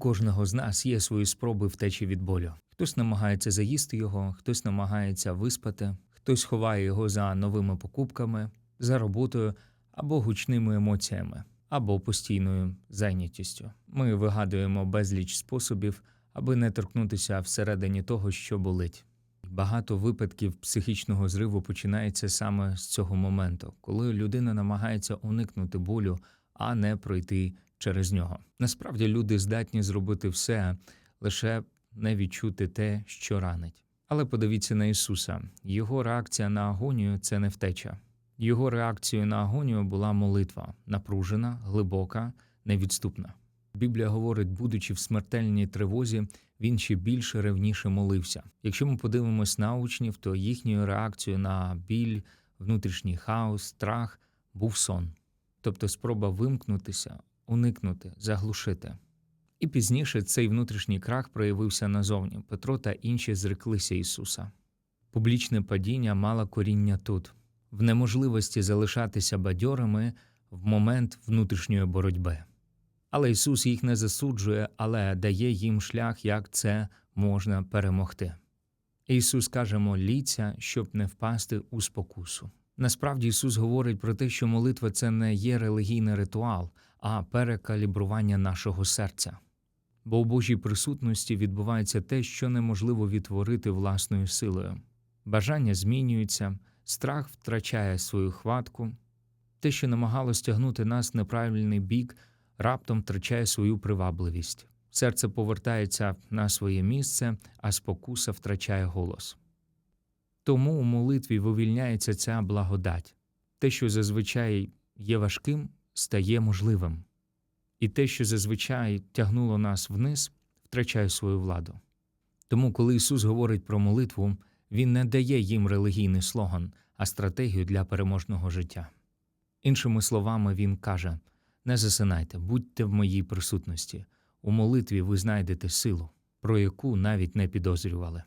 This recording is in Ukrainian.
кожного з нас є свої спроби втечі від болю. Хтось намагається заїсти його, хтось намагається виспати, хтось ховає його за новими покупками, за роботою або гучними емоціями, або постійною зайнятістю. Ми вигадуємо безліч способів, аби не торкнутися всередині того, що болить. Багато випадків психічного зриву починається саме з цього моменту, коли людина намагається уникнути болю, а не пройти через нього. Насправді люди здатні зробити все, лише не відчути те, що ранить. Але подивіться на Ісуса. Його реакція на агонію це не втеча. Його реакцією на агонію була молитва, напружена, глибока, невідступна. Біблія говорить, будучи в смертельній тривозі, він ще більше ревніше молився. Якщо ми подивимось на учнів, то їхньою реакцією на біль, внутрішній хаос, страх був сон, тобто спроба вимкнутися, уникнути, заглушити. І пізніше цей внутрішній крах проявився назовні. Петро та інші зреклися Ісуса. Публічне падіння мало коріння тут, в неможливості залишатися бадьорими в момент внутрішньої боротьби. Але Ісус їх не засуджує, але дає їм шлях, як це можна перемогти. Ісус каже, моліться, щоб не впасти у спокусу. Насправді Ісус говорить про те, що молитва це не є релігійний ритуал, а перекалібрування нашого серця. Бо у Божій присутності відбувається те, що неможливо відтворити власною силою. Бажання змінюються, страх втрачає свою хватку, те, що намагалось тягнути нас в неправильний бік, раптом втрачає свою привабливість. Серце повертається на своє місце, а спокуса втрачає голос. Тому у молитві вивільняється ця благодать. Те, що зазвичай є важким, стає можливим, і те, що зазвичай тягнуло нас вниз, втрачає свою владу. Тому, коли Ісус говорить про молитву, Він не дає їм релігійний слоган, а стратегію для переможного життя. Іншими словами, Він каже: не засинайте, будьте в моїй присутності. У молитві ви знайдете силу, про яку навіть не підозрювали.